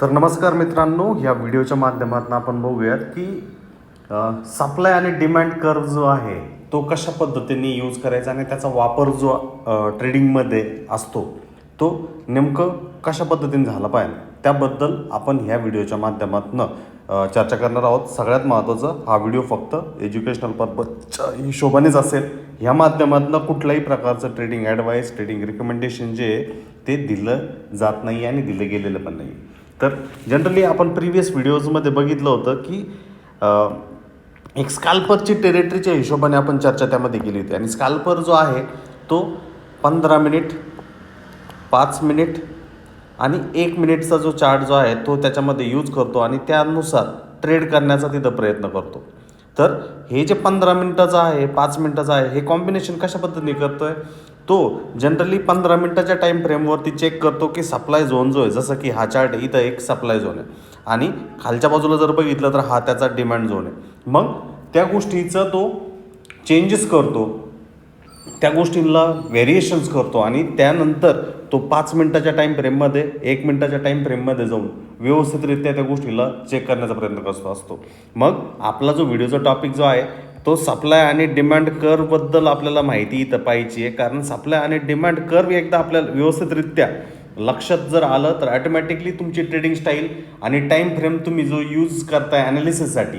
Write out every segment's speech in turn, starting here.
तर नमस्कार मित्रांनो या व्हिडिओच्या माध्यमातून आपण बघूयात की सप्लाय आणि डिमांड कर्व जो आहे तो कशा पद्धतीने यूज करायचा आणि त्याचा वापर जो ट्रेडिंगमध्ये असतो तो नेमकं कशा पद्धतीने झाला पाहिजे त्याबद्दल आपण ह्या व्हिडिओच्या माध्यमातून चर्चा करणार आहोत. सगळ्यात महत्त्वाचं हा व्हिडिओ फक्त एज्युकेशनल पर्पजच्या हिशोबानेच असेल. ह्या माध्यमातून कुठल्याही प्रकारचं ट्रेडिंग ॲडवाईस ट्रेडिंग रिकमेंडेशन जे आहे ते दिलं जात नाही आणि दिलं गेलेलं पण नाही. तर जनरली आपण प्रिव्हियस व्हिडिओजमध्ये बघितलं होतं की एक स्काल्परची टेरिटरीच्या हिशोबाने आपण चर्चा त्यामध्ये केली होती. आणि स्काल्पर जो आहे तो पंधरा मिनिट पाच मिनिट आणि एक मिनिटचा जो चार्ट जो आहे तो त्याच्यामध्ये यूज करतो आणि त्यानुसार ट्रेड करण्याचा तिथं प्रयत्न करतो. तर हे जे पंधरा मिनटाचं आहे पाच मिनटाचं आहे हे कॉम्बिनेशन कशा पद्धतीने करतो आहे तो जनरली पंधरा मिनटाच्या टाईम फ्रेमवरती चेक करतो की सप्लाय झोन जो आहे जसं की हा चार्ट इथं एक सप्लाय झोन आहे. आणि खालच्या बाजूला जर बघितलं तर हा त्याचा डिमांड झोन आहे. मग त्या गोष्टीचं तो चेंजेस करतो. त्या गोष्टींना व्हेरिएशन्स करतो आणि त्यानंतर तो पाच मिनटाच्या टाईम फ्रेममध्ये एक मिनटाच्या टाईम फ्रेममध्ये जाऊन व्यवस्थितरित्या त्या गोष्टीला चेक करण्याचा प्रयत्न करतो असतो. मग आपला जो व्हिडिओचा टॉपिक जो आहे तो सप्लाय आणि डिमांड कर्वबद्दल आपल्याला माहिती इथं पाहिजे आहे. कारण सप्लाय आणि डिमांड कर्व एकदा आपल्याला व्यवस्थितरित्या लक्षात जर आलं तर ॲटोमॅटिकली तुमची ट्रेडिंग स्टाईल आणि टाईम फ्रेम तुम्ही जो यूज करताय ॲनालिसिससाठी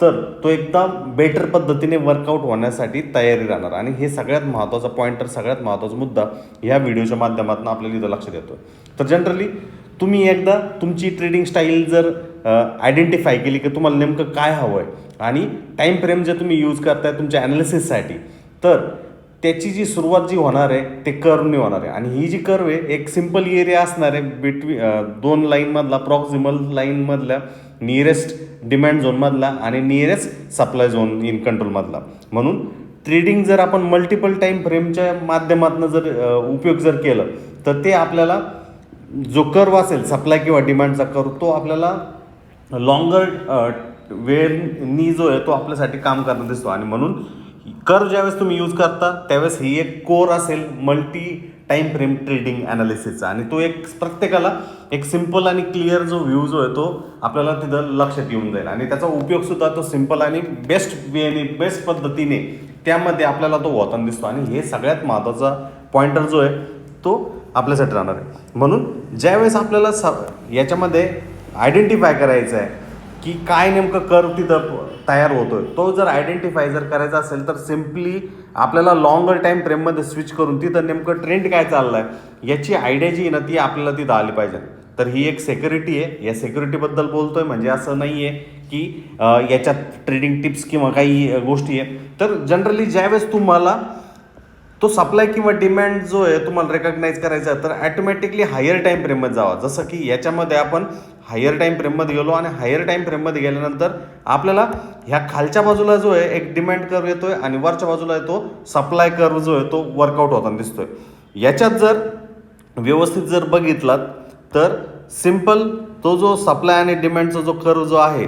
तर तो एकदा बेटर पद्धतीने वर्कआउट होण्यासाठी तयारी राहणार. आणि हे सगळ्यात महत्त्वाचा पॉईंटर सगळ्यात महत्त्वाचा मुद्दा ह्या व्हिडिओच्या माध्यमातून आपल्याला इथं लक्षात येतो तर जनरली तुम्ही एकदा तुमची ट्रेडिंग स्टाईल जर आयडेंटिफाय केली की तुम्हाला नेमकं काय हवं आहे आणि टाईम फ्रेम जे तुम्ही यूज करताय तुमच्या ॲनालिसिससाठी तर त्याची जी सुरुवात जी होणार आहे ते कर्वने होणार आहे. आणि ही जी कर्व आहे एक सिंपल एरिया असणार आहे बिटवी दोन लाईनमधला प्रॉक्झिमल लाईनमधल्या नियरेस्ट डिमांड झोनमधला आणि नियरेस्ट सप्लाय झोन इन कंट्रोलमधला म्हणून ट्रेडिंग जर आपण मल्टिपल टाईम फ्रेमच्या माध्यमातून जर उपयोग जर केलं तर ते आपल्याला जो कर्व असेल सप्लाय किंवा डिमांडचा कर्व तो आपल्याला लॉंगर वेळनी जो आहे तो आपल्यासाठी काम करत दिसतो. आणि म्हणून कर ज्यावेळेस तुम्ही यूज करता त्यावेळेस ही एक कोर असेल मल्टी टाईम फ्रेम ट्रेडिंग ॲनालिसिसचा आणि तो एक प्रत्येकाला एक सिंपल आणि क्लिअर जो व्ह्यू जो आहे तो आपल्याला तिथं लक्षात येऊन जाईल. आणि त्याचा उपयोगसुद्धा तो सिंपल आणि बेस्ट वेने बेस्ट पद्धतीने त्यामध्ये आपल्याला तो होताना दिसतो. आणि हे सगळ्यात महत्त्वाचा पॉइंटर जो आहे तो आपल्यासाठी राहणार आहे. म्हणून ज्यावेळेस आपल्याला स याच्यामध्ये आयडेंटिफाय करायचं आहे की काय नेमकं कर तिथं तयार होतोय. तो जर आयडेंटिफाय जर करायचा असेल तर सिम्पली आपल्याला लॉंगर टाईम फ्रेममध्ये स्विच करून तिथं नेमकं ट्रेंड काय चाललं आहे याची आयडिया जी आहे ना ती आपल्याला तिथं आली पाहिजे. तर ही एक सेक्युरिटी आहे. या सेक्युरिटीबद्दल बोलतोय म्हणजे असं नाही आहे की याच्यात ट्रेडिंग टिप्स किंवा काही गोष्टी आहे तर जनरली ज्यावेळेस तुम्हाला तो सप्लाय किंवा डिमांड जो आहे तुम्हाला रेकग्नाईज करायचा आहे तर ॲटोमॅटिकली हायर टाईम फ्रेममध्ये जावा. जसं की याच्यामध्ये आपण हायर टाईम फ्रेममध्ये गेलो आणि हायर टाईम फ्रेममध्ये गेल्यानंतर आपल्याला ह्या खालच्या बाजूला जो आहे एक डिमांड कर्व येतोय आणि वरच्या बाजूला येतो सप्लाय कर्व जो आहे तो वर्कआउट होताना दिसतोय. याच्यात जर व्यवस्थित जर बघितलात तर सिंपल तो जो सप्लाय आणि डिमांडचा जो कर्व जो आहे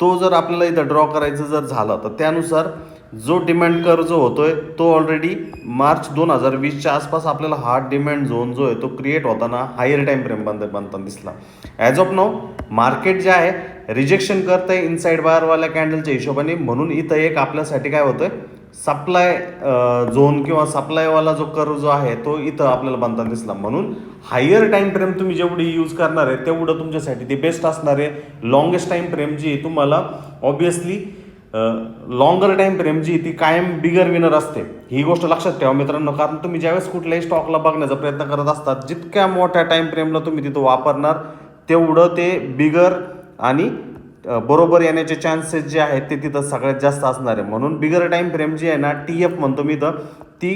तो जर आपल्याला इथं ड्रॉ करायचं जर झालं तर त्यानुसार जो डिमांड कर जो होतोय तो ऑलरेडी मार्च दोन हजार वीसच्या आसपास आपल्याला हा डिमांड झोन जो आहे तो क्रिएट होताना हायर टाईम फ्रेम बंद बनताना दिसला. ॲज ऑफ नो मार्केट जे आहे रिजेक्शन करत आहे इनसाईड बायरवाल्या कॅन्डलच्या हिशोबाने. म्हणून इथं एक आपल्यासाठी काय होतंय सप्लाय झोन किंवा सप्लायवाला जो कर्व जो आहे तो इथं आपल्याला बनताना दिसला. म्हणून हायर टाईम फ्रेम तुम्ही जेवढी यूज करणार आहे तेवढं तुमच्यासाठी ते बेस्ट असणार आहे. लॉंगेस्ट टाईम फ्रेम जी तुम्हाला ऑब्विसली लॉंगर टाईम फ्रेम जी ती कायम बिगर विनर असते. ही गोष्ट लक्षात ठेवा मित्रांनो कारण तुम्ही ज्यावेळेस कुठल्याही स्टॉकला बघण्याचा प्रयत्न करत असतात जितक्या मोठ्या टाईम फ्रेमला तुम्ही तिथं वापरणार तेवढं ते बिगर आणि बरोबर येण्याचे चान्सेस जे आहेत ते तिथं सगळ्यात जास्त असणार आहे. म्हणून बिगर टाईम फ्रेम जी आहे ना टी एफ म्हणतो मी तर ती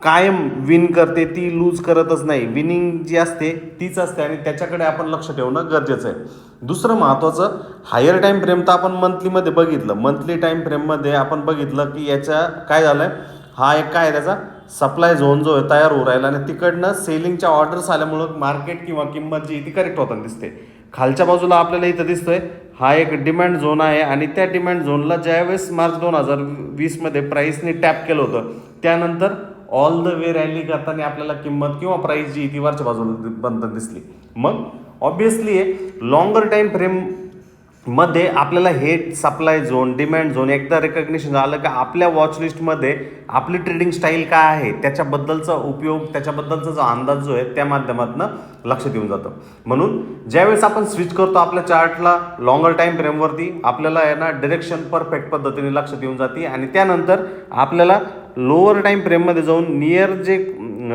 कायम विन करते ती लूज करतच नाही. विनिंग जी असते तीच असते आणि त्याच्याकडे आपण लक्ष ठेवणं गरजेचं आहे. दुसरं महत्त्वाचं हायर टाईम फ्रेम तर आपण मंथलीमध्ये बघितलं. मंथली टाईम फ्रेममध्ये आपण बघितलं की याच्या काय झालं हा एक काय त्याचा? सप्लाय झोन जो आहे तयार होऊ राहिला आणि तिकडनं सेलिंगच्या ऑर्डर्स आल्यामुळं मार्केट किंवा किंमत जी ती करेक्ट होताना दिसते. खालच्या बाजूला आपल्याला इथं दिसतोय हा एक डिमांड झोन आहे आणि त्या डिमांड झोनला ज्यावेळेस मार्च दोन हजार वीसमध्ये प्राईसने टॅप केलं होतं त्यानंतर ऑल द वे रॅली करताना आपल्याला किंमत किंवा प्राईस जी ती वरच्या बाजूला बनताना दिसली. मग ऑब्विसली लॉंगर टाईम फ्रेममध्ये आपल्याला हे सप्लाय झोन डिमांड झोन एकदा रेकग्निशन झालं का आपल्या वॉचलिस्टमध्ये आपली ट्रेडिंग स्टाईल काय आहे त्याच्याबद्दलचा उपयोग त्याच्याबद्दलचा जो अंदाज जो आहे त्या माध्यमातून लक्षात येऊन जातं. म्हणून ज्यावेळेस आपण स्विच करतो आपल्या चार्टला लॉंगर टाईम फ्रेमवरती आपल्याला आहे ना डिरेक्शन परफेक्ट पद्धतीने लक्षात येऊन जाते आणि त्यानंतर आपल्याला लोअर टाईम फ्रेममध्ये जाऊन नियर जे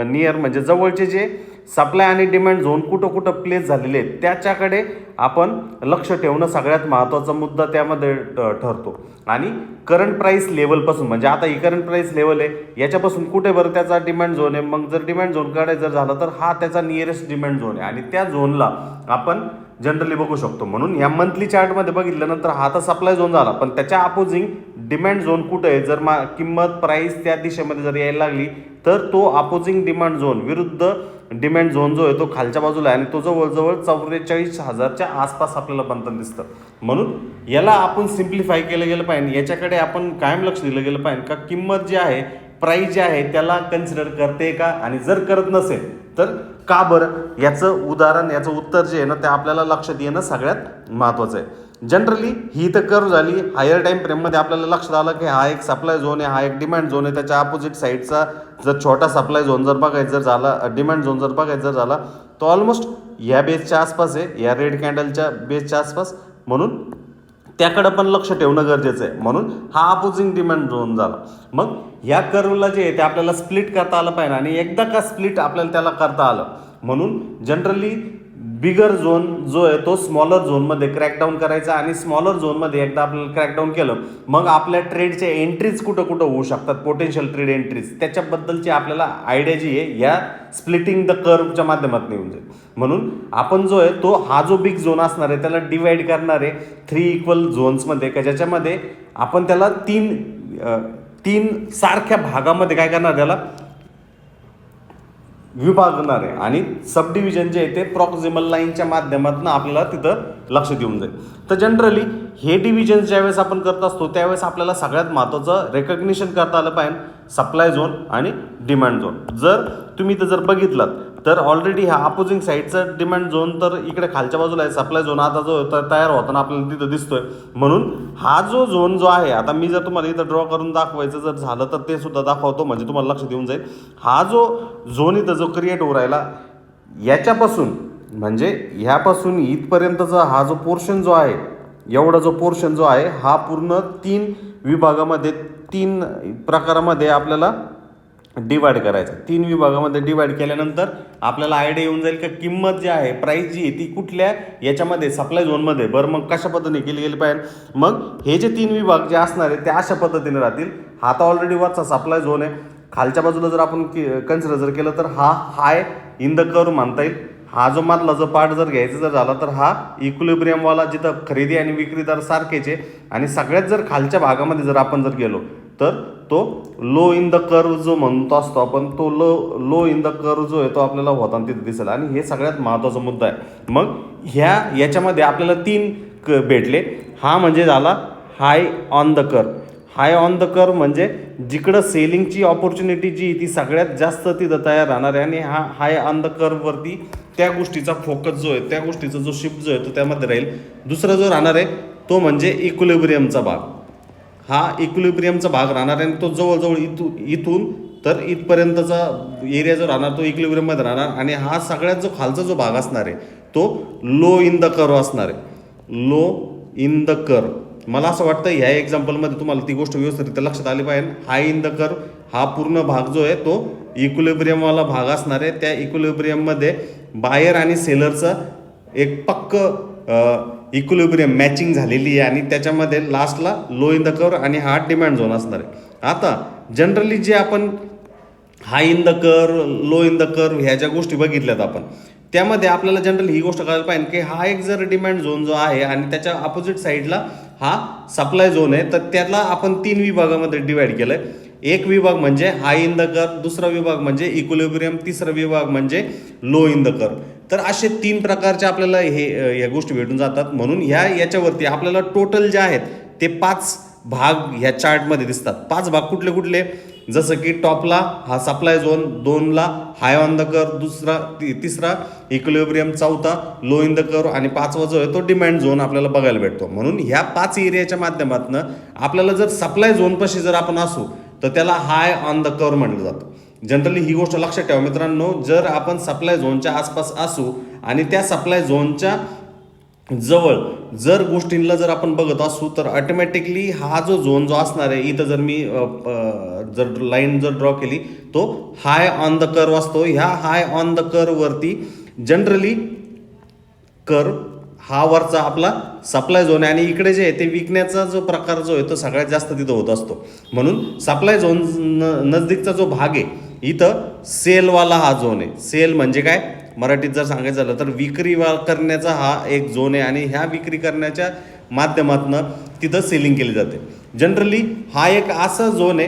नियर म्हणजे जवळचे जे सप्लाय आणि डिमांड झोन कुठं कुठं प्लेस झालेले आहेत त्याच्याकडे आपण लक्ष ठेवणं सगळ्यात महत्त्वाचा मुद्दा त्यामध्ये ठरतो. आणि करंट प्राईस लेवलपासून म्हणजे आता ही करंट प्राईस लेवल आहे याच्यापासून कुठे बरं त्याचा डिमांड झोन आहे? मग जर डिमांड झोन काढायचं जर झालं तर हा त्याचा नियरेस्ट डिमांड झोन आहे. आणि त्या झोनला आपण जनरली बघू शकतो. म्हणून या मंथली चार्टमध्ये बघितल्यानंतर हा तर सप्लाय झोन झाला. पण त्याच्या अपोजिंग डिमांड झोन कुठं आहे? जर मा किंमत प्राईस त्या दिशेमध्ये जर यायला लागली तर तो अपोजिंग डिमांड झोन विरुद्ध डिमांड झोन जो आहे तो खालच्या बाजूला आहे आणि तो जवळजवळ चौवेचाळीस हजारच्या आसपास आपल्याला बनताना दिसतं. म्हणून याला आपण सिम्प्लिफाय केलं गेलं पाहिजे. याच्याकडे आपण कायम लक्ष दिलं गेलं पाहिजे का किंमत जी आहे प्राईस जे आहे त्याला कन्सिडर करते का? आणि जर करत नसेल तर का बरं? याचं उदाहरण याचं उत्तर जे आहे ना ते आपल्याला लक्षात येणं सगळ्यात महत्त्वाचं आहे. जनरली ही तर कर झाली. हायर टाईम फ्रेममध्ये आपल्याला लक्षात आलं की हा एक सप्लाय झोन आहे हा एक डिमांड झोन आहे. त्याच्या अपोजिट साईडचा जर छोटा सप्लाय झोन जर बघायचं जर झाला डिमांड झोन जर बघायचं जर झाला तो ऑलमोस्ट या बेसच्या आसपास आहे या रेड कॅन्डलच्या बेसच्या आसपास. म्हणून त्याकडं पण लक्ष ठेवणं गरजेचं आहे. म्हणून हा अपोजिंग डिमांड झोन झाला. मग ह्या कर्वला जे आहे ते आपल्याला स्प्लिट करता आलं पाहिजे आणि एकदा का स्प्लिट आपल्याला त्याला करता आलं. म्हणून जनरली बिगर झोन जो आहे तो स्मॉलर झोनमध्ये क्रॅकडाऊन करायचा आणि स्मॉलर झोनमध्ये एकदा आपल्याला क्रॅकडाऊन केलं मग आपल्या ट्रेडच्या एंट्रीज कुठं कुठं होऊ शकतात? पोटेन्शियल ट्रेड एंट्रीज त्याच्याबद्दलची आपल्याला आयडिया जी आहे या स्प्लिटिंग द कर्वच्या माध्यमातून येऊन जाईल. म्हणून आपण जो आहे तो हा जो बिग झोन असणार आहे त्याला डिवाईड करणार आहे. थ्री इक्वल झोन्समध्ये का ज्याच्यामध्ये आपण त्याला तीन तीन सारख्या भागामध्ये काय करणार? त्याला विभागणार आहे आणि सब डिव्हिजन जे आहे ते प्रॉक्झिमल लाईनच्या माध्यमातून आपल्याला तिथं लक्ष देऊन जाईल. तर जनरली हे डिव्हिजन ज्यावेळेस आपण करत असतो त्यावेळेस आपल्याला सगळ्यात महत्त्वाचं रेकग्निशन करता आलं पाहिजे. सप्लाय झोन आणि डिमांड झोन जर तुम्ही इथं जर बघितलं तर ऑलरेडी ह्या अपोजिंग साईडचं डिमांड झोन तर इकडे खालच्या बाजूला आहे. सप्लाय झोन आता जो तयार होताना आपल्याला तिथं दिसतोय. म्हणून हा जो झोन जो आहे आता मी जर तुम्हाला इथं ड्रॉ करून दाखवायचं जर झालं तर ते सुद्धा दाखवतो म्हणजे तुम्हाला लक्षात येऊन जाईल. हा जो झोन इथं जो क्रिएट होऊ राहिला याच्यापासून म्हणजे ह्यापासून इथपर्यंतचा हा जो पोर्शन जो आहे एवढा जो पोर्शन जो आहे हा पूर्ण तीन विभागामध्ये तीन प्रकारामध्ये आपल्याला डिवाइड करायचं. तीन विभागामध्ये डिवाइड केल्यानंतर आपल्याला आयडिया येऊन जाईल का किंमत जी आहे प्राईस जी आहे ती कुठल्या याच्यामध्ये सप्लाय झोनमध्ये बरं मग कशा पद्धतीने केली गेली पाहिजे? मग हे जे तीन विभाग जे असणार आहे ते अशा पद्धतीने राहतील. हा तर ऑलरेडी वरचा सप्लाय झोन आहे. खालच्या बाजूला जर आपण कन्सिडर जर केलं तर हा हाय इन द कर्व म्हणता येईल. हा जो मधला जो पार्ट जर घ्यायचा जर झाला तर हा इक्विलिब्रियमवाला जिथं खरेदी आणि विक्रीदार सारखेचे आणि सगळ्यात जर खालच्या भागामध्ये जर आपण जर गेलो तर तो लो इन द कर्व जो म्हणतो असतो आपण तो low low in the curve जो आहे तो आपल्याला होताना तिथे दिसेल. आणि हे सगळ्यात महत्त्वाचा मुद्दा आहे. मग ह्या याच्यामध्ये आपल्याला तीन क भेटले. हा म्हणजे झाला high on the curve high on the curve म्हणजे जिकडं सेलिंगची ऑपॉर्च्युनिटी जी ती सगळ्यात जास्त तिथं तयार राहणार आहे. आणि हा हाय ऑन द कर्ववरती त्या गोष्टीचा फोकस जो आहे त्या गोष्टीचा जो शिफ्ट जो आहे तो त्यामध्ये राहील. दुसरा जो राहणार आहे तो म्हणजे इक्विलिब्रियमचा भाग. हा इक्विलिब्रियमचा भाग राहणार आहे आणि तो जवळजवळ इथू इथून तर इथपर्यंतचा एरिया जो राहणार तो इक्विलिब्रियममध्ये राहणार आणि हा सगळ्यात जो खालचा जो भाग असणार आहे तो लो इन द कर्व असणार आहे. लो इन द कर्व मला असं वाटतं ह्या एक्झाम्पलमध्ये तुम्हाला ती गोष्ट व्यवस्थितरित्या लक्षात आली पाहिजे. हाय इन द कर्व हा पूर्ण भाग जो आहे तो इक्विलिब्रियमवाला भाग असणार आहे. त्या इक्विलिब्रियममध्ये बायर आणि सेलरचं एक पक्क इक्विलिब्रियम मॅचिंग झालेली आहे आणि त्याच्यामध्ये लास्टला लो इन द कर्व आणि हा डिमांड झोन असणार आहे. आता जनरली जे आपण high in the curve low in the curve ह्या ज्या गोष्टी बघितल्यात आपण त्यामध्ये आपल्याला जनरली ही गोष्ट कळायला पाहिजे की हा एक जर डिमांड झोन जो आहे आणि त्याच्या अपोजिट साईडला हा सप्लाय झोन आहे तर त्याला आपण तीन विभागामध्ये डिवाइड केलं आहे एक विभाग म्हणजे हाय इन द कर्व दुसरा विभाग म्हणजे इक्विलिब्रियम तिसरा विभाग म्हणजे लो इन द कर्व तर असे तीन प्रकारचे आपल्याला हे या गोष्टी भेटून जातात. म्हणून ह्या याच्यावरती आपल्याला टोटल जे आहेत ते पाच भाग ह्या चार्टमध्ये दिसतात. पाच भाग कुठले कुठले? जसं की टॉपला हा सप्लाय झोन दोनला हाय ऑन द कर दुसरा ति- तिसरा इक्विलिब्रियम चौथा लो इन द कर आणि पाचवा जो आहे तो डिमांड झोन आपल्याला बघायला भेटतो. म्हणून ह्या पाच एरियाच्या माध्यमातून आपल्याला जर सप्लाय झोनपाशी जर आपण असू तर त्याला हाय ऑन द कर म्हटलं जातं. जनरली ही गोष्ट लक्षात ठेवा मित्रांनो जर आपण सप्लाय झोनच्या आसपास असू आणि त्या सप्लाय झोनच्या जवळ जर गोष्टींना जर आपण बघत असू तर ऑटोमॅटिकली हा जो झोन जो असणार आहे इथं जर मी जर लाईन जर ड्रॉ केली तो हाय ऑन द कर्व असतो. ह्या हाय ऑन द वरती जनरली कर हा वरचा आपला सप्लाय झोन आहे. आणि इकडे जे आहे ते विकण्याचा जो प्रकार जो आहे तो सगळ्यात जास्त तिथं होत असतो. म्हणून सप्लाय झोन न- नजदीकचा जो भाग आहे इथं सेलवाला हा झोन आहे. सेल म्हणजे काय? मराठीत जर सांगायचं झालं तर विक्री वा- करण्याचा हा एक झोन आहे. आणि ह्या विक्री करण्याच्या माध्यमातनं तिथं सेलिंग केली जाते. जनरली हा एक असा झोन आहे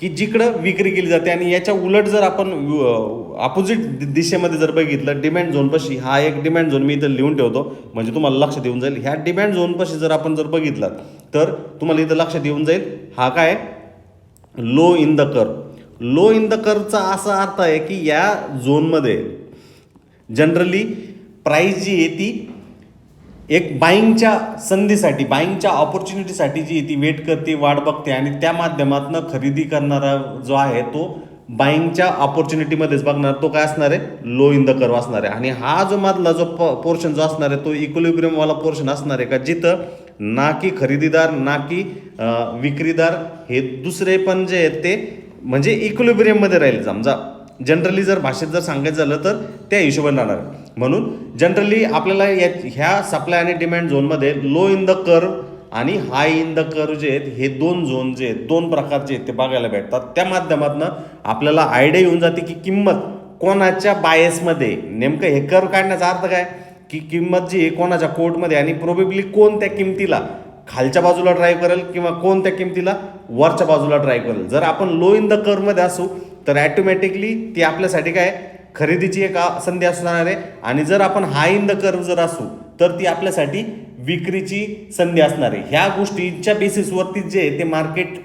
की जिकडं विक्री केली जाते. आणि याच्या उलट जर आपण अपोजिट दिशेमध्ये जर बघितलं डिमांड झोनपाशी हा एक डिमांड झोन मी इथं लिहून ठेवतो. म्हणजे तुम्हाला लक्षात येऊन जाईल. ह्या डिमांड झोनपाशी जर आपण जर बघितलं तर तुम्हाला इथं लक्षात येऊन जाईल. हा काय? Low in the curve low in the करचा असा अर्थ आहे की या झोनमध्ये जनरली प्राईस जी आहे ती एक बाईंगच्या संधीसाठी बाईंगच्या ऑपॉर्च्युनिटीसाठी जी आहे ती वेट करते वाट बघते आणि त्या माध्यमातून खरेदी करणारा जो आहे तो बाईंगच्या ऑपॉर्च्युनिटीमध्येच बघणार तो काय असणार आहे? लो इन द कर्व असणार आहे. आणि हा जो मधला जो पोर्शन जो असणार आहे तो इक्विलिब्रियमवाला पोर्शन असणार आहे का? जिथं ना की खरेदीदार ना की विक्रीदार हे दुसरे पण जे आहेत ते म्हणजे इक्विलिब्रियममध्ये राहील. समजा जनरली जर भाषेत जर सांगायचं झालं तर त्या हिशोबाने राहणार म्हणून जनरली आपल्याला या ह्या सप्लाय आणि डिमांड झोनमध्ये लो इन द कर्व आणि हाय इन द कर्व जे आहेत हे दोन झोन जे आहेत दोन प्रकारचे आहेत ते बघायला भेटतात. त्या माध्यमातून आपल्याला आयडिया येऊन जाते की किंमत कोणाच्या बायसमध्ये नेमकं हे कर्व काढण्याचा अर्थ काय? की किंमत जी आहे कोणाच्या कोर्टमध्ये आणि प्रोबेबली कोण त्या किमतीला खालच्या बाजूला ड्राईव्ह करेल किंवा कोण त्या किमतीला वरच्या बाजूला ड्राईव्ह करेल. जर आपण लो इन द कर्वमध्ये असू तर ॲटोमॅटिकली ती आपल्यासाठी काय? खरेदीची एक संधी असणार आहे. आणि जर आपण हाय इन द कर्व जर असू तर ती आपल्यासाठी विक्रीची संधी असणार आहे. ह्या गोष्टीच्या बेसिसवरती जे आहे ते मार्केट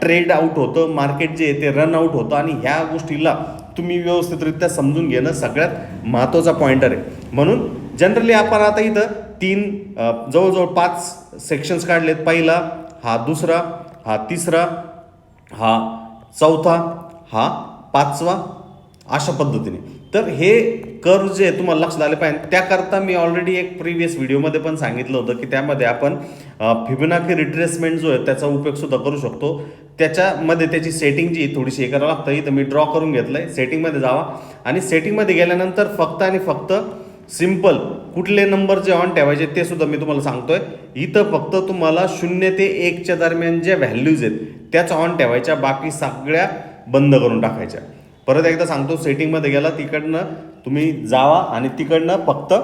ट्रेड आउट होतं मार्केट जे आहे ते रन आउट होतं आणि ह्या गोष्टीला तुम्ही व्यवस्थितरित्या समजून घेणं सगळ्यात महत्त्वाचा पॉइंटर आहे. म्हणून जनरली आपण आता इथं तीन जवळजवळ पाच सेक्शन्स काढलेत. पहिला हा दुसरा हा तिसरा हा चौथा हा पाचवा अशा पद्धतीने. तर हे कर्व जे आहे तुम्हाला लक्षात आले पाहिजे. त्याकरता मी ऑलरेडी एक प्रिव्हियस व्हिडिओमध्ये पण सांगितलं होतं की त्यामध्ये आपण फिबनाकी रिट्रेसमेंट जो आहे त्याचा उपयोग सुद्धा करू शकतो. त्याच्यामध्ये त्याची सेटिंग जी थोडीशी हे करावं लागतं. इथं मी ड्रॉ करून घेतलं आहे सेटिंगमध्ये जावा. आणि सेटिंगमध्ये गेल्यानंतर फक्त आणि फक्त सिंपल कुठले नंबर जे ऑन ठेवायचे ते सुद्धा मी तुम्हाला सांगतोय. इथं फक्त तुम्हाला शून्य ते एकच्या दरम्यान ज्या व्हॅल्यूज आहेत त्याच ऑन ठेवायच्या. बाकी सगळ्या बंद करून टाकायच्या. परत एकदा सांगतो सेटिंगमध्ये गेला तिकडनं तुम्ही जावा आणि तिकडनं फक्त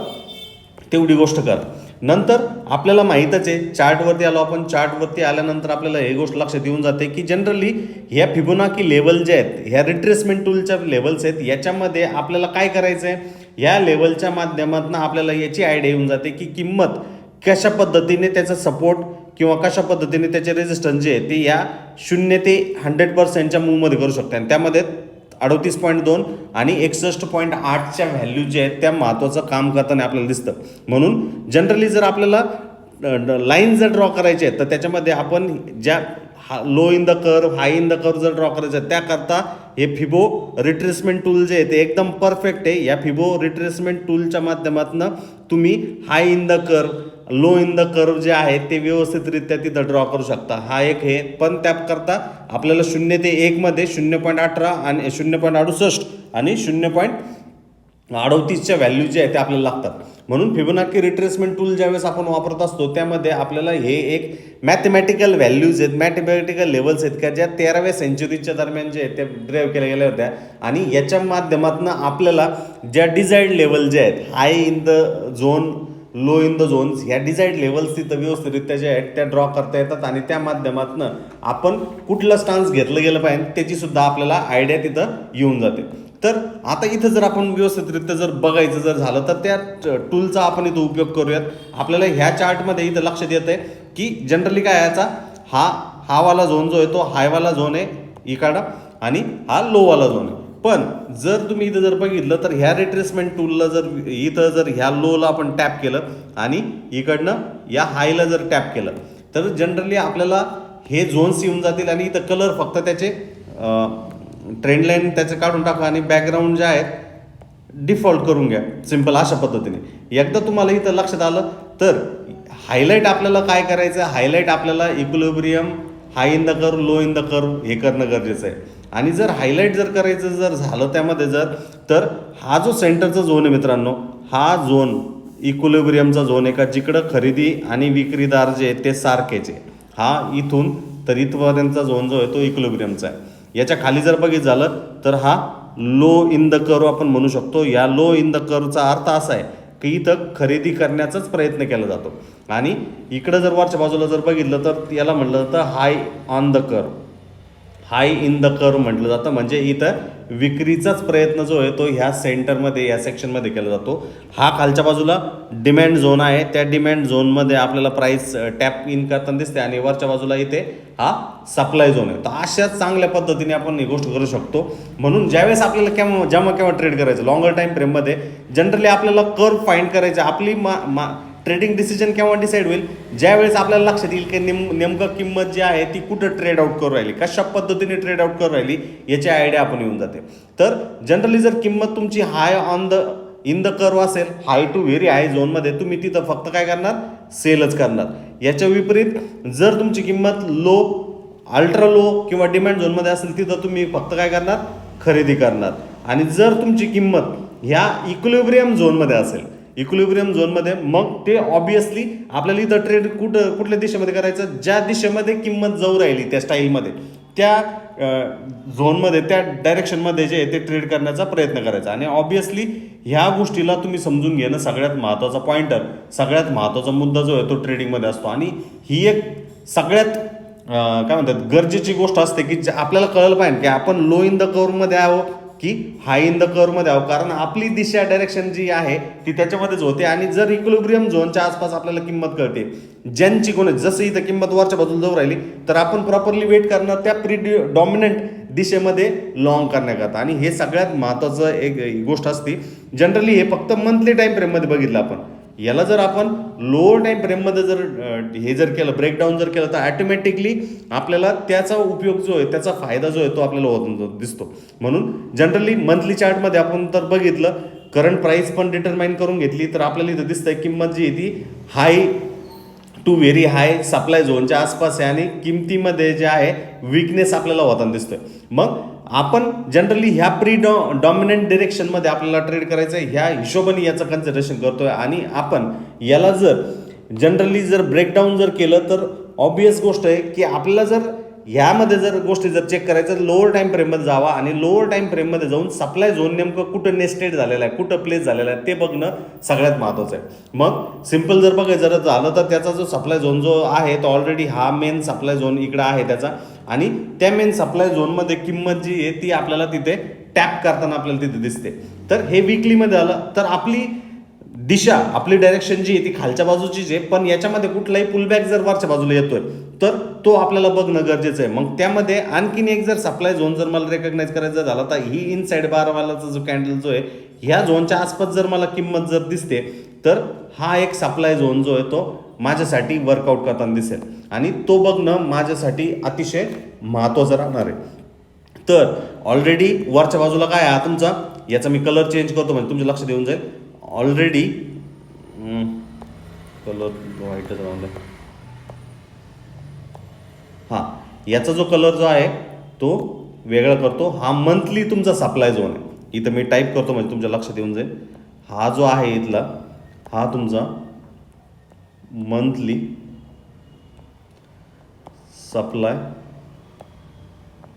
तेवढी गोष्ट करा. नंतर आपल्याला माहीतच आहे चार्टवरती आलो आपण चार्टवरती आल्यानंतर आपल्याला हे गोष्ट लक्षात येऊन जाते की जनरली ह्या फिबोनाकी लेवल जे आहेत ह्या रिट्रेसमेंट टूलच्या लेवल्स आहेत याच्यामध्ये आपल्याला काय करायचं आहे या लेवलच्या माध्यमातून आपल्याला याची आयडिया येऊन जाते की किंमत कशा पद्धतीने त्याचा सपोर्ट किंवा कशा पद्धतीने त्याचे रेजिस्टन्स जे आहे ते या शून्य ते हंड्रेड पर्सेंटच्या मूवमध्ये करू शकते. आणि त्यामध्ये अडोतीस पॉईंट दोन आणि एकसष्ट पॉईंट आठच्या व्हॅल्यू जे आहेत त्या महत्त्वाचं काम करताना आपल्याला दिसतं. म्हणून जनरली जर आपल्याला लाईन जर ड्रॉ करायचे आहेत तर त्याच्यामध्ये आपण ज्या हा low in the curve high in the curve जर ड्रॉ करायचं आहे त्याकरता हे फिबो रिट्रेसमेंट टूल जे आहे ते एकदम परफेक्ट आहे. या फिबो रिट्रेसमेंट टूलच्या माध्यमातून तुम्ही high in the curve low in the curve जे आहे ते व्यवस्थितरित्या तिथं ड्रॉ करू शकता. हा एक हे पण त्याकरता आपल्याला शून्य ते एकमध्ये शून्य पॉईंट अठरा आणि शून्य पॉईंट अडुसष्ट आणि शून्य पॉईंट अडोतीसच्या व्हॅल्यू जे आहे ते आपल्याला लागतात. म्हणून फिबोनाकी रिट्रेसमेंट टूल ज्यावेळेस आपण वापरत असतो त्यामध्ये आपल्याला हे एक मॅथमॅटिकल व्हॅल्यूज आहेत मॅथमॅटिकल लेवल्स आहेत का ज्या तेराव्या सेंचुरीच्या दरम्यान जे आहेत त्या ड्राईव्ह केल्या गेल्या होत्या. आणि याच्या माध्यमातून आपल्याला ज्या डिझाईड लेवल जे आहेत high in the zone low in the zones ह्या डिझाईड लेवल्स तिथं व्यवस्थितरित्या ज्या आहेत त्या ड्रॉ करता येतात आणि त्या माध्यमातून आपण कुठलं स्टान्स घेतलं गेलं पाहिजे त्याची सुद्धा आपल्याला आयडिया तिथं येऊन जाते. तर आता इथं जर आपण व्यवस्थितरित्या जर बघायचं जर झालं तर त्या टूलचा आपण इथं उपयोग करूयात. आपल्याला ह्या चार्टमध्ये इथं लक्षात येतं आहे की जनरली काय याचा? हा हावाला झोन जो आहे तो हायवाला झोन आहे इकडं आणि हा लोवाला झोन आहे. पण जर तुम्ही इथं जर बघितलं तर ह्या रिट्रेसमेंट टूलला जर इथं जर ह्या लोला आपण टॅप केलं आणि इकडनं या हायला जर टॅप केलं तर जनरली आपल्याला हे झोन्स येऊन जातील आणि इथं कलर फक्त त्याचे ट्रेंडलाईन त्याचं त्याचे काढून टाका आणि बॅकग्राऊंड जे आहेत डिफॉल्ट करून घ्या. सिंपल अशा पद्धतीने. एकदा तुम्हाला इथं लक्षात आलं तर हायलाईट आपल्याला काय करायचं? आहे हायलाईट आपल्याला equilibrium high in the curve low in the curve हे करणं गरजेचं आहे. आणि जर हायलाईट जर करायचं जर झालं त्यामध्ये जर तर हा जो सेंटरचा झोन आहे मित्रांनो हा झोन इक्विलिब्रियमचा झोन आहे का? जिकडं खरेदी आणि विक्रीदार जे आहेत ते सारखेच आहे. हा इथून तर इथपर्यंतचा झोन जो आहे तो इक्विलिब्रियमचा आहे. याच्या खाली जर बघित झालं तर हा लो इन द कर्व आपण म्हणू शकतो. या लो इन द कर्वचा अर्थ असा आहे की इथं खरेदी करण्याचाच प्रयत्न केला जातो. आणि इकडं जर वरच्या बाजूला जर बघितलं तर याला म्हटलं जातं high on the curve high in the curve म्हटलं जातं. म्हणजे इथं विक्रीचाच प्रयत्न जो आहे तो ह्या सेंटरमध्ये या सेक्शनमध्ये केला जातो. हा खालच्या बाजूला डिमॅन्ड झोन आहे. त्या डिमॅन्ड झोनमध्ये आपल्याला प्राईस टॅप इन करताना दिसते आणि वरच्या बाजूला इथे हा सप्लाय झोन आहे. तर अशाच चांगल्या पद्धतीने आपण ही गोष्ट करू शकतो. म्हणून ज्यावेळेस आपल्याला केव्हा जेव्हा केव्हा ट्रेड करायचं लॉंगर टाईम फ्रेममध्ये जनरली आपल्याला कर्व फाईंड करायचं. आपली मा मा ट्रेडिंग डिसिजन केव्हा डिसाईड होईल? ज्यावेळेस आपल्याला लक्षात येईल की नेम नेमकं किंमत जी आहे ती कुठं ट्रेड आउट करू राहिली? कशा पद्धतीने ट्रेड आउट करू राहिली? याची आयडिया आपण येऊन जाते. तर जनरली जर किंमत तुमची high on the in the curve असेल हाय टू व्हेरी हाय झोनमध्ये तुम्ही तिथं फक्त काय करणार? सेलच करणार. याच्या विपरीत जर तुमची किंमत लो अल्ट्रा लो किंवा डिमांड झोनमध्ये असेल तिथं तुम्ही फक्त काय करणार? खरेदी करणार. आणि जर तुमची किंमत ह्या इक्विलिब्रियम झोनमध्ये असेल इक्विलिब्रियम झोनमध्ये मग ते ऑब्विसली आपल्याला इथं ट्रेड कुठं कुठल्या दिशेमध्ये करायचं? ज्या दिशेमध्ये किंमत जाऊ राहिली त्या स्टाईलमध्ये त्या झोनमध्ये त्या डायरेक्शनमध्ये जे आहे ते ट्रेड करण्याचा प्रयत्न करायचा. आणि ऑब्विसली ह्या गोष्टीला तुम्ही समजून घेणं सगळ्यात महत्त्वाचा पॉईंटर सगळ्यात महत्त्वाचा मुद्दा जो आहे तो ट्रेडिंगमध्ये असतो. आणि ही एक सगळ्यात काय म्हणतात गरजेची गोष्ट असते की आपल्याला कळलं पाहिजे की आपण लो इन द कर्वमध्ये आहोत की हाय इन द कर्वमध्ये आहो. कारण आपली दिशा डायरेक्शन जी आहे ती त्याच्यामध्येच होते आणि जर इक्विलिब्रियम झोनच्या आसपास आपल्याला किंमत कळते ज्यांची कोण जसं इथं किंमत वरच्या बाजूला जाऊ राहिली तर आपण प्रॉपरली वेट करणं त्या प्रिड्यू डॉमिनंट दिशेमध्ये लॉंग करण्याकरता. आणि हे सगळ्यात महत्त्वाचं एक गोष्ट असते. जनरली हे फक्त मंथली टाईम फ्रेममध्ये बघितलं आपण. याला जर आपण लोअर टाईम फ्रेममध्ये जर हे जर केलं ब्रेकडाऊन जर केलं तर ॲटोमॅटिकली आपल्याला त्याचा उपयोग जो आहे त्याचा फायदा जो आहे तो आपल्याला होत दिसतो. म्हणून जनरली मंथली चार्टमध्ये आपण तर बघितलं करंट प्राईस पण डिटरमाइन करून घेतली तर आपल्याला इथं दिसतंय किंमत जी आहे ती high to very high supply झोनच्या आसपास आहे आणि किमतीमध्ये जे आहे विकनेस आपल्याला होताना दिसतोय. मग आपण जनरली ह्या प्री डॉ डॉमिनंट डिरेक्शनमध्ये आपल्याला ट्रेड करायचं आहे ह्या हिशोबाने याचं कन्सिडरेशन करतोय आणि आपण याला जर जनरली जर ब्रेकडाऊन जर केलं तर ऑब्वियस गोष्ट आहे की आपल्याला जर ह्यामध्ये जर गोष्टी जर चेक करायचं लोअर टाईम फ्रेममध्ये जावा आणि लोअर टाईम फ्रेममध्ये जाऊन सप्लाय झोन नेमकं कुठं नेस्टेड झालेलं आहे कुठं प्लेस झालेलं आहे ते बघणं सगळ्यात महत्त्वाचं आहे. मग सिंपल जर बघायचं जर झालं तर त्याचा जो सप्लाय झोन जो आहे तो ऑलरेडी हा मेन सप्लाय झोन इकडं आहे त्याचा. आणि त्या मेन सप्लाय झोनमध्ये किंमत जी आहे ती आपल्याला तिथे टॅप करताना आपल्याला तिथे दिसते. तर हे विकलीमध्ये आलं तर आपली दिशा आपली डायरेक्शन जी आहे ती खालच्या बाजूचीच आहे पण याच्यामध्ये कुठलाही पुलबॅक जर वरच्या बाजूला येतोय तर तो आपल्याला बघणं गरजेचं आहे. मग त्यामध्ये आणखीन एक जर सप्लाय झोन जर मला रेकग्नाईज करायचा झाला तर ही इनसाइड बारवाल्याचा जो कॅन्डल जो आहे ह्या झोनच्या आसपास जर मला किंमत जर दिसते तर हा एक सप्लाय झोन जो आहे तो माझ्यासाठी वर्कआउट करताना दिसेल. आणि तो बघणं माझ्यासाठी अतिशय महत्त्वाचं राहणार आहे. तर ऑलरेडी वरच्या बाजूला काय आहे? हा तुमचा याचा मी कलर चेंज करतो म्हणजे तुमच्या लक्षात येऊन जाईल. ऑलरेडी कलर व्हाईटच राहून हां याचा जो कलर जो आहे तो वेगळा करतो. हा मंथली तुमचा सप्लाय झोन आहे. इथं मी टाईप करतो म्हणजे तुमच्या लक्षात येऊन जाईल. हा जो आहे इथला हा तुमचा मंथली सप्लाय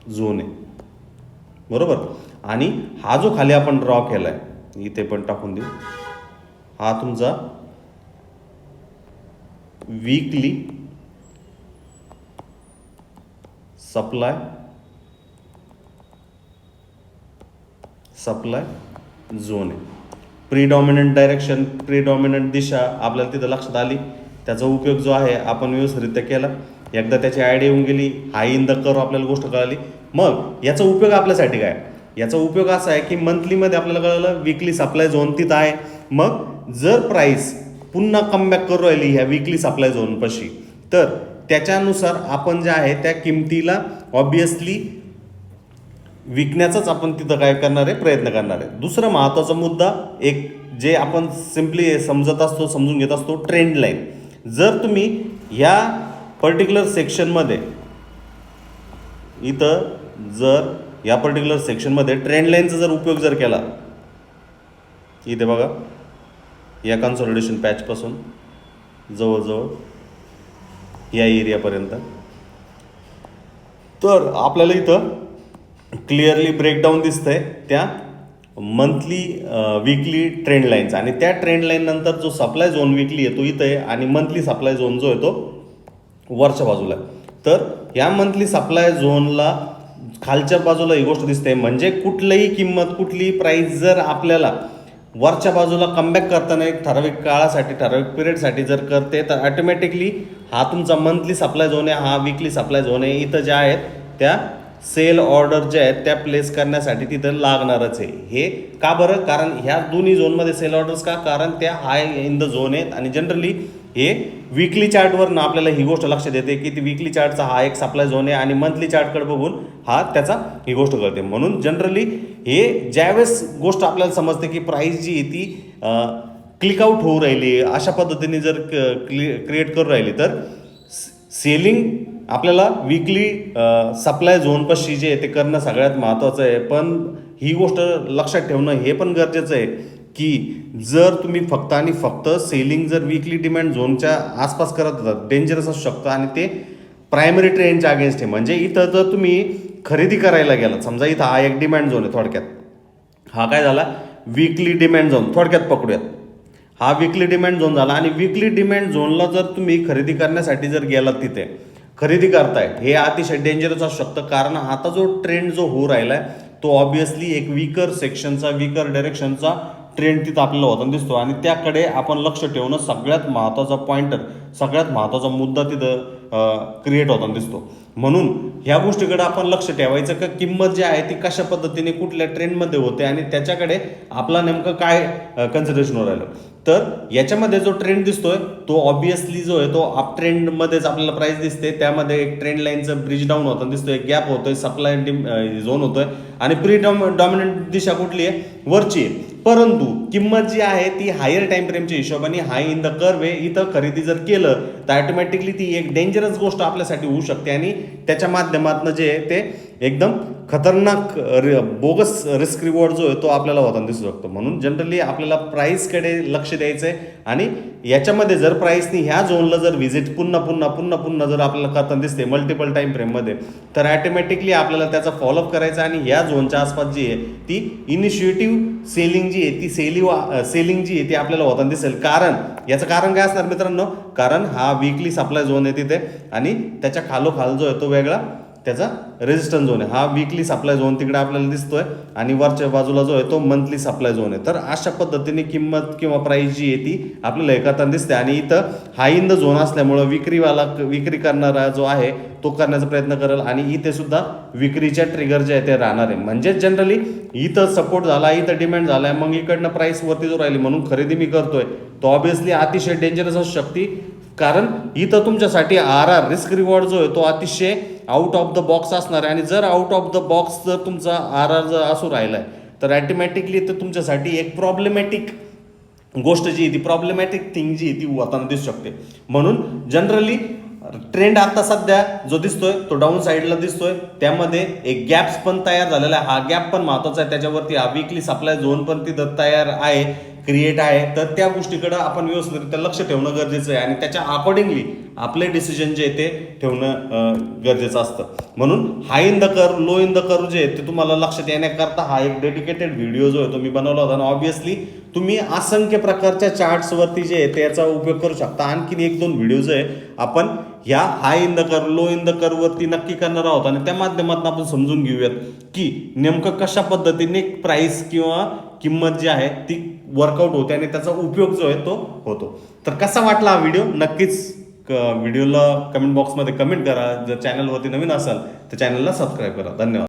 झोन आहे. बरोबर? आणि हा जो खाली आपण ड्रॉ केला आहे इथे पण टाकून देऊ. हा तुमचा वीकली सप्लाय सप्लाय झोन आहे. प्रीडॉमिनंट डायरेक्शन प्रीडॉमिनंट दिशा आपल्याला तिथं लक्षात आली. त्याचा उपयोग जो आहे आपण व्यवस्थितरित्या केला. एकदा त्याची आयडिया येऊन गेली हाय इन द कर्व आपल्याला गोष्ट कळाली. मग याचा उपयोग आपल्यासाठी काय? याचा उपयोग असा आहे की मंथलीमध्ये आपल्याला कळलं विकली सप्लाय झोन तिथं आहे. मग जर प्राईस पुन्हा कमबॅक करू राहिली ह्या विकली सप्लाय झोनपाशी तर त्याच्यानुसार आपण जे आहे त्या किमतीला ऑब्विसली विकण्याचाच आपण तिथं काय करणार आहे प्रयत्न करणार आहे. दुसरा महत्त्वाचा मुद्दा एक जे आपण सिम्पली समजत असतो समजून घेत असतो ट्रेंड लाईन जर तुम्ही ह्या पर्टिक्युलर सेक्शनमध्ये इथं जर या पर्टिक्युलर सेक्शनमध्ये ट्रेंड लाईनचा जर उपयोग जर केला इथे बघा. या कन्सॉलिडेशन पॅचपासून जवळजवळ या एरियापर्यंत तर आपल्याला इथं क्लिअरली ब्रेकडाऊन दिसतंय त्या मंथली विकली ट्रेंड लाईन्स आणि त्या ट्रेंड लाईन नंतर जो सप्लाय झोन विकली आहे तो इथं आहे आणि मंथली सप्लाय झोन जो आहे तो वरच्या बाजूला तर या मंथली सप्लाय झोनला खालच्या बाजूला ही गोष्ट दिसते. म्हणजे कुठलीही किंमत कुठलीही प्राईस जर आपल्याला वरच्या बाजूला कमबॅक करताना एक ठराविक काळासाठी ठराविक पिरियडसाठी जर करते तर ऑटोमॅटिकली हा तुमचा मंथली सप्लाय झोन आहे हा विकली सप्लाय झोन आहे. इथं ज्या आहेत त्या सेल ऑर्डर ज्या आहेत त्या प्लेस करण्यासाठी तिथं लागणारच आहे. हे का बरं? कारण ह्या दोन्ही झोनमध्ये सेल ऑर्डर्स का? कारण त्या हाय इन द झोन आहेत. आणि जनरली हे विकली चार्टवरनं आपल्याला ही गोष्ट लक्षात येते की ती विकली चार्टचा हा एक सप्लाय झोन आहे आणि मंथली चार्टकडे बघून हा त्याचा ही गोष्ट करते. म्हणून जनरली हे ज्यावेळेस गोष्ट आपल्याला समजते की प्राईस जी आहे ती क्लिकआउट होऊ राहिली अशा पद्धतीने जर क्रिएट करू राहिली तर सेलिंग आपल्याला विकली सप्लाय झोनपाशी जे आहे ते करणं सगळ्यात महत्त्वाचं आहे. पण ही गोष्ट लक्षात ठेवणं हे पण गरजेचं आहे. की जर तुम्ही फक्त आणि फक्त सेलिंग जर विकली डिमांड झोनच्या आसपास करत होतात डेंजरस असू शकतं आणि ते प्रायमरी ट्रेंडच्या अगेन्स्ट आहे. म्हणजे इथं जर तुम्ही खरेदी करायला गेलात समजा इथं हा एक डिमांड झोन आहे थोडक्यात. हा काय झाला? विकली डिमांड झोन थोडक्यात पकडूयात. हा विकली डिमांड झोन झाला आणि विकली डिमांड झोनला जर तुम्ही खरेदी करण्यासाठी जर गेलात तिथे खरेदी करताय हे अतिशय डेंजरस असू शकतं. कारण आता जो ट्रेंड जो होऊ राहिला आहे तो ऑब्विसली एक वीकर सेक्शनचा वीकर डायरेक्शनचा ट्रेंड तिथं आपल्याला होताना दिसतो. आणि त्याकडे आपण लक्ष ठेवणं सगळ्यात महत्त्वाचा पॉइंटर सगळ्यात महत्त्वाचा मुद्दा तिथं क्रिएट होताना दिसतो. म्हणून ह्या गोष्टीकडे आपण लक्ष ठेवायचं का किंमत जी आहे ती कशा पद्धतीने कुठल्या ट्रेंडमध्ये होते आणि त्याच्याकडे आपला नेमकं काय कन्सिडरेशन राहिलं. तर याच्यामध्ये जो ट्रेंड दिसतोय तो ऑब्विसली जो आहे तो अप ट्रेंडमध्येच आपल्याला प्राइस दिसते. त्यामध्ये एक ट्रेंड लाईनचं ब्रिज डाऊन होताना दिसतोय एक गॅप होतोय सप्लाय झोन होतोय. आणि प्री डॉम डॉमिनंट दिशा कुठली आहे? वरची आहे. परंतु किंमत जी आहे ती हायर टाइम फ्रेमच्या हिशोबाने हाय इन द कर्व आहे. इथं खरेदी जर केलं तर ऑटोमॅटिकली ती एक डेंजरस गोष्ट आपल्यासाठी होऊ शकते आणि त्याच्या माध्यमातून जे आहे ते एकदम खतरनाक रि बोगस रिस्क रिवॉर्ड जो आहे तो आपल्याला होताना दिसू शकतो. म्हणून जनरली आपल्याला प्राईसकडे लक्ष द्यायचं आहे आणि याच्यामध्ये जर प्राईसनी ह्या झोनला जर व्हिजिट पुन्हा पुन्हा पुन्हा पुन्हा जर आपल्याला करताना दिसते मल्टिपल टाईम फ्रेममध्ये तर ॲटोमॅटिकली आपल्याला त्याचा फॉलोअप करायचा आणि ह्या झोनच्या आसपास जी आहे ती इनिशिएटिव्ह सेलिंग जी आहे ती सेली सेलिंग जी आहे ती आपल्याला होताना दिसेल. कारण याचं कारण काय असणार मित्रांनो? कारण हा वीकली सप्लाय झोन आहे तिथे आणि त्याच्या खालोखाल जो आहे तो वेगळा त्याचा रेजिस्टन्स झोन आहे. हा वीकली सप्लाय झोन तिकडे आपल्याला दिसतोय आणि वरच्या बाजूला जो आहे तो मंथली सप्लाय झोन आहे. तर अशा पद्धतीने किंमत किंवा प्राईस जी आहे ती आपल्याला एकत्र दिसते. आणि इथं हाय इन द झोन असल्यामुळं विक्रीवाला विक्री करणारा जो आहे तो करण्याचा प्रयत्न करेल. आणि इथे सुद्धा विक्रीच्या ट्रिगर जे आहे ते राहणार आहे. म्हणजेच जनरली इथं सपोर्ट झाला इथं डिमांड झाला आहे मग इकडनं प्राईस वरती जो राहिली म्हणून खरेदी मी करतोय तो ऑब्विसली अतिशय डेंजरस असू शकते. कारण इथं तुमच्यासाठी आर आर रिस्क रिवॉर्ड जो आहे तो अतिशय आउट ऑफ द बॉक्स असणार आहे. आणि जर आउट ऑफ द बॉक्स जर तुमचा आर आर जर असू राहिला आहे तर ॲटोमॅटिकली तर तुमच्यासाठी एक प्रॉब्लेमॅटिक गोष्ट जी ती प्रॉब्लेमॅटिक थिंग जी आहे ती होताना दिसू शकते. म्हणून जनरली ट्रेंड आता सध्या जो दिसतोय तो डाऊन साईडला दिसतोय. त्यामध्ये एक गॅप्स पण तयार झालेला आहे. हा गॅप पण महत्त्वाचा आहे. त्याच्यावरती हा विकली सप्लाय झोन पण तिथं तयार आहे. क्रिएट आहे तर त्या गोष्टीकडं आपण व्यवस्थितरित्या लक्ष ठेवणं गरजेचं आहे. आणि त्याच्या अकॉर्डिंगली आपले डिसिजन जे आहे ते ठेवणं गरजेचं असतं. म्हणून high in the curve low in the curve जे आहे ते तुम्हाला लक्षात येण्याकरता हा एक डेडिकेटेड व्हिडिओ जो आहे तो मी बनवला होता. आणि ऑब्विसली तुम्ही असंख्य प्रकारच्या चार्ट्सवरती जे आहे त्याचा उपयोग करू शकता. आणखीन एक दोन व्हिडिओज आहे आपण ह्या high in the curve low in the वरती नक्की करणार आहोत. आणि त्या माध्यमातून आपण समजून घेऊयात की नेमकं कशा पद्धतीने प्राईस किंवा किंमत जी आहे ती वर्कआउट होते आणि त्याचा उपयोग जो आहे तो होतो. तर कसा वाटला हा व्हिडिओ नक्कीच क व्हिडिओला कमेंट बॉक्समध्ये कमेंट करा. जर चॅनलवरती नवीन असाल तर चॅनलला सबस्क्राईब करा. धन्यवाद.